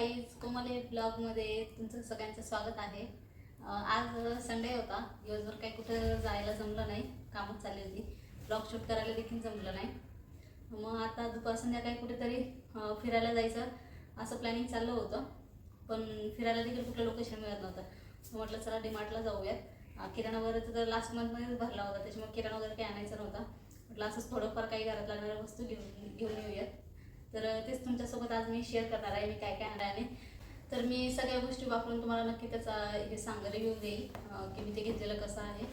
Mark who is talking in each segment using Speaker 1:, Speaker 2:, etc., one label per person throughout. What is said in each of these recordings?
Speaker 1: Guys कोमले ब्लॉगमध्ये तुमचं सगळ्यांचं स्वागत आहे. आज संडे होता. दिवसभर काही कुठं जायला जमलं नाही. कामच चालली होती. ब्लॉग शूट करायला देखील जमलं नाही. मग आता दुपार संध्याकाळी कुठेतरी फिरायला जायचं असं प्लॅनिंग चाललं होतं. पण फिरायला देखील कुठलं लोकेशन मिळत नव्हतं. म्हटलं चला डिमार्टला जाऊयात. किराणा वगैरे तर लास्ट मंथमध्येच भरला होता. त्याच्यामुळे किराणा वगैरे काही आणायचा नव्हता. म्हटलं असंच थोडंफार काही घरात लागणाऱ्या वस्तू घेऊन घेऊन येऊयात. तर तेच तुमच्यासोबत आज मी शेअर करणार आहे मी काय काय आणणार आहे. तर मी सगळ्या गोष्टी वापरून तुम्हाला नक्की त्याचा हे सांग रिव्ह्यू देईल की मी ते घेतलेलं कसं आहे.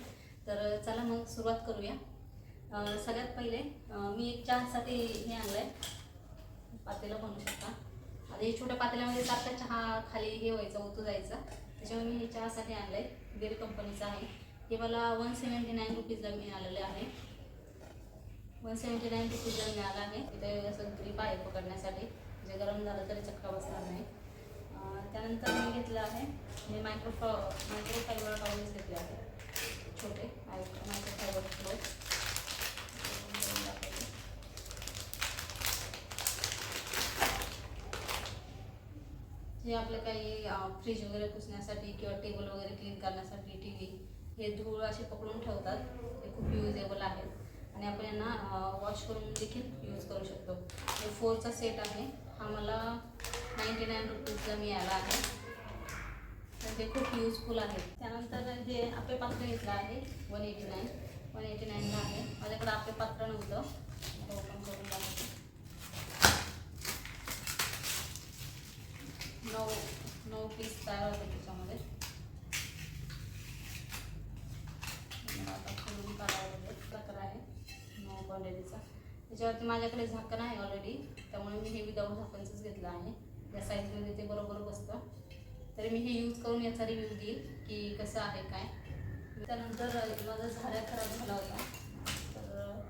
Speaker 1: तर चला मग सुरुवात करूया. सगळ्यात पहिले मी एक चहासाठी हे आणलं आहे पातेलं बनवू शकता. आता हे छोट्या पातेल्यामध्ये सारखा चहा खाली हे व्हायचा ओतू जायचा. त्याच्यामुळे मी हे चहासाठी आणलं आहे बेल कंपनीचं आहे. हे मला वन सेवन्टी नाईन रुपीजला मिळालेलं आहे. वन सेवन्टी नाईन रुपीजला मिळाला आहे इथे असं ग्रीप आहे पकडण्यासाठी. जे गरम झालं तरी चक्का बसणार नाही. त्यानंतर मी घेतलं आहे. हे मायक्रो मायक्रो फायबर टॉवेल्स घेतले आहे. छोटे. मायक्रो मायक्रो फायबर क्लोथ जे आपलं काही फ्रीज वगैरे पुसण्यासाठी किंवा टेबल वगैरे क्लीन करण्यासाठी टी व्ही हे धूळ असे पकडून ठेवतात. हे खूप युजेबल आणि आपण यांना वॉश करून देखील यूज करू शकतो. हे फोरचा सेट आहे. हा मला नाईंटी नाईन रुपीजला मिळाला आहे. तर ते खूप यूजफुल आहे. त्यानंतर हे आपले पात्र घेतलं आहे one eighty nine one eighty नाईनला आहे. माझ्याकडे आपले पात्र नव्हतं. ओपन करून दाखवते. नऊ नऊ पीस तयार होते त्याच्यामध्ये मला आता खोलून काढावं लागेल प्रकार आहे नऊ क्वांटिटीचा त्याच्यावरती माझ्याकडे झाकण आहे ऑलरेडी त्यामुळे मी हे विदाऊट झाकणचंच घेतलं आहे. त्या साईजमध्ये ते बरोबर बसतं. तरी मी हे यूज करून याचा रिव्ह्यू देईल की कसं आहे काय. त्यानंतर माझा झाड्या खराब झाला होता तर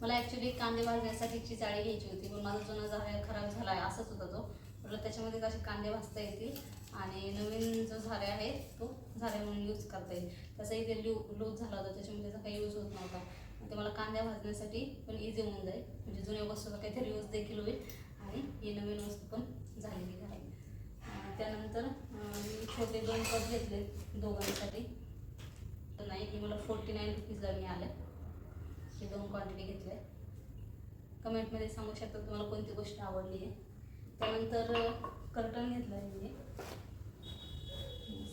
Speaker 1: मला ॲक्च्युली कांदे भाजण्यासाठीची जाळी घ्यायची होती पण माझा जुना झाड्या खराब झाला आहे असंच होता तो. म्हटलं त्याच्यामध्ये कसे कांदे भाजता येतील आणि नवीन जो झाडे आहे तो झारे म्हणून यूज करता येईल. तसंही ते लू लूज झाला होता त्याच्यामध्ये त्याचा काही यूज होत नव्हता आणि ते मला कांद्या भाजण्यासाठी पण इझी होऊन जाईल. म्हणजे जुन्या वस्तूचा काहीतरी यूज देखील होईल. आणि ही नवीन वस्तू पण झालेली आहे. त्यानंतर मी छोटे दोन कप घेतले दोघांसाठी. तर नाही की मला फोर्टी नाईन रुपीजला मिळालं. हे दोन क्वांटिटी घेतले. कमेंटमध्ये सांगू शकता तुम्हाला कोणती गोष्ट आवडली आहे. त्यानंतर कर्टन घेतलं आहे मी.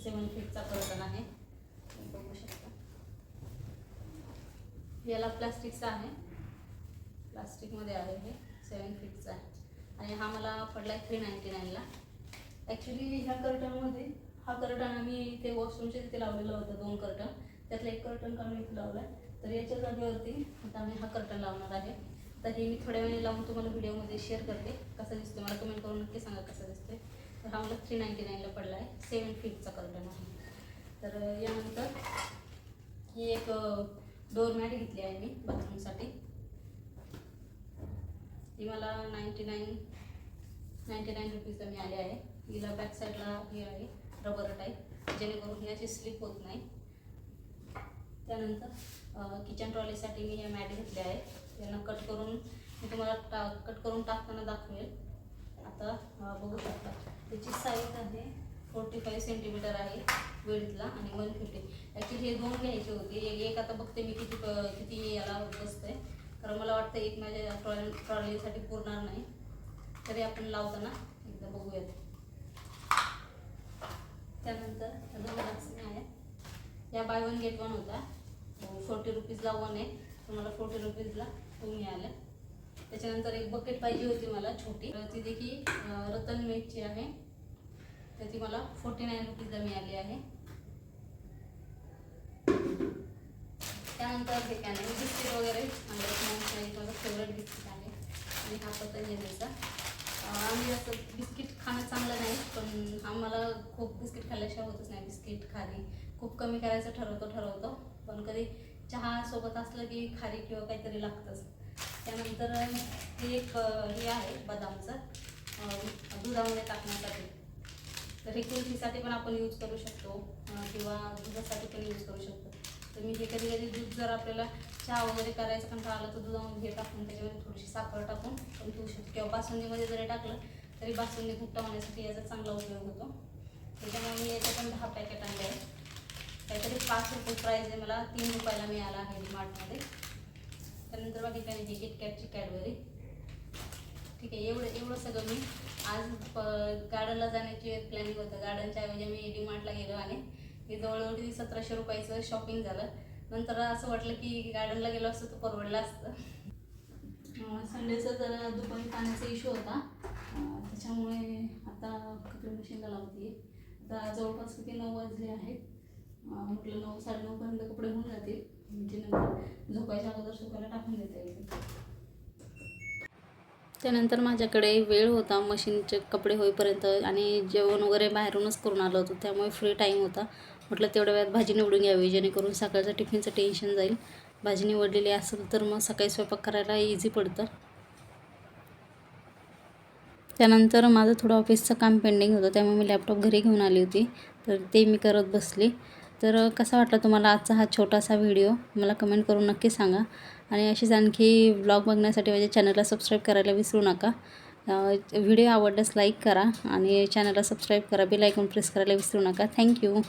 Speaker 1: सेवन फीटचा कर्टन आहे तुम्ही बघू शकता याला प्लास्टिकचा आहे. प्लास्टिकमध्ये आहे हे. सेवन फिटचा आहे. आणि हा मला पडला आहे थ्री नाईन्टी नाईनला ॲक्च्युली ह्या कर्टनमध्ये हा कर्टन आम्ही ते वॉशरूमच्या तिथे लावलेलं होतं दोन कर्टन त्यातलं एक कर्टन काढून इथे लावलं आहे तर याच्या जागेवरती आता आम्ही हा कर्टन लावणार आहे. तर हे मी थोड्या वेळी लावून तुम्हाला व्हिडिओमध्ये शेअर करते. कसा दिसतो मला कमेंट करून नक्की सांगा कसा दिसतोय. तर हा मला थ्री नाईन्टी नाईनला पडला आहे सेवन फीटचा कर्टन आहे. तर यानंतर ही एक डोरमॅट घेतली आहे मी बाथरूमसाठी. ती मला नाईन्टी नाईन नाईन्टी नाईन रुपीजला मिळाली आहे. हिला बॅक साईडला हे आहे रबर टाईप जेणेकरून याची अशी स्लिप होत नाही. त्यानंतर किचन ट्रॉलीसाठी मी हे मॅट घेतले आहे. त्यांना कट करून मी तुम्हाला टा कट करून टाकताना दाखवेल. आता बघू शकता. त्याची साईज आहे फोर्टी फाईव्ह सेंटीमीटर आहे वेळीतला आणि वन फिफ्टी ॲक्च्युली हे दोन घ्यायचे होते. एक एक आता बघते मी किती किती याला बसतंय. कारण मला वाटतं एक माझ्या ट्रॉली ट्रॉलीसाठी पुरणार नाही. तरी आपण लावताना एकदा बघूयात. त्यानंतर दोन वॅक्सिन आहे. या बाय वन गेट वन होता. फोर्टी रुपीजला वन आहे. तर मला फोर्टी रुपीजला टू मिळालं. त्याच्यानंतर एक बकेट पाहिजे होती मला छोटी. तर ती देखील रतन मेटची आहे. त्याची मला फोर्टी नाईन रुपीजला मिळाली आहे. त्यानंतर हे काय नाही बिस्किट वगैरे आणि माझं फेवरेट बिस्किट आहे. आणि हा पतंजलीचा अं, आम्ही असं बिस्किट खाणं चांगलं नाही पण आम्हाला खूप बिस्किट खाल्ल्याशिवाय होतच नाही. बिस्किट खारी खूप कमी करायचं ठरवतो ठरवतो. पण कधी चहा सोबत असलं की खारी किंवा काहीतरी लागतंच. त्यानंतर हे एक हे आहे बदामचं दुधामध्ये टाकण्यासाठी. तर हे कुल्फीसाठी पण आपण यूज करू शकतो. किंवा दुधासाठी पण यूज करू शकतो. तर मी हे कधी कधी दूध जर आपल्याला चहा वगैरे करायचं कंटाळा आलं तर दुधामध्ये हे टाकून त्याच्यामध्ये थोडीशी साखर टाकून पण पिऊ शकतो. किंवा बासुंदीमध्ये जरी टाकलं तरी बासुंदी घुट्टा होण्यासाठी याचा चांगला उपयोग होतो. त्याच्यामुळे मी याचे पण दहा पॅकेट आणले आहेत. काहीतरी पाच रुपये प्राईज आहे मला. तीन रुपयाला मिळाला आहे मार्टमध्ये त्यानंतर बघा ठिकाणी किटकॅटची कॅडबरी ठीक आहे एवढं एवढं सगळं मी आज गार्डनला जाण्याची प्लॅनिंग होतं. गार्डनच्या ऐवजी मी डीमार्टला गेलो आणि हे जवळजवळ किती सतराशे रुपयाचं शॉपिंग झालं. नंतर असं वाटलं की गार्डनला गेलो असतं तर परवडलं असतं. संडेचं जरा दुपारी पाण्याचा इश्यू होता. त्याच्यामुळे आता कपडे मशीनला लावते आता जवळपास किती नऊ वाजले आहेत? म्हटलं नऊ साडेनऊपर्यंत कपडे होऊन जातील. म्हणजे नंतर झोपायच्या अगोदर सुकायला टाकून देता येईल. त्यानंतर माझ्याकडे वेळ होता मशीनचे कपडे होईपर्यंत आणि जेवण वगैरे बाहेरूनच करून आलो होतो त्यामुळे फ्री टाईम होता. म्हटलं तेवढ्या वेळात भाजी निवडून घ्यावी जेणेकरून सकाळचं टिफिनचं टेन्शन जाईल. भाजी निवडलेली असेल तर मग सकाळी स्वयंपाक करायला इझी पडतं. त्यानंतर माझं थोडं ऑफिसचं काम पेंडिंग होतं त्यामुळे मी लॅपटॉप घरी घेऊन आली होती. तर ते मी करत बसली. तर कसा वाटला तुम्हाला आजचा हा छोटासा व्हिडिओ मला कमेंट करून नक्की सांगा. आणि अशीच आणखी ब्लॉग बघण्यासाठी माझ्या चॅनलला सबस्क्राईब करायला विसरू नका. व्हिडिओ आवडल्यास लाईक करा आणि चॅनलला सबस्क्राईब करा. बेल आयकॉन प्रेस करायला विसरू नका. थँक्यू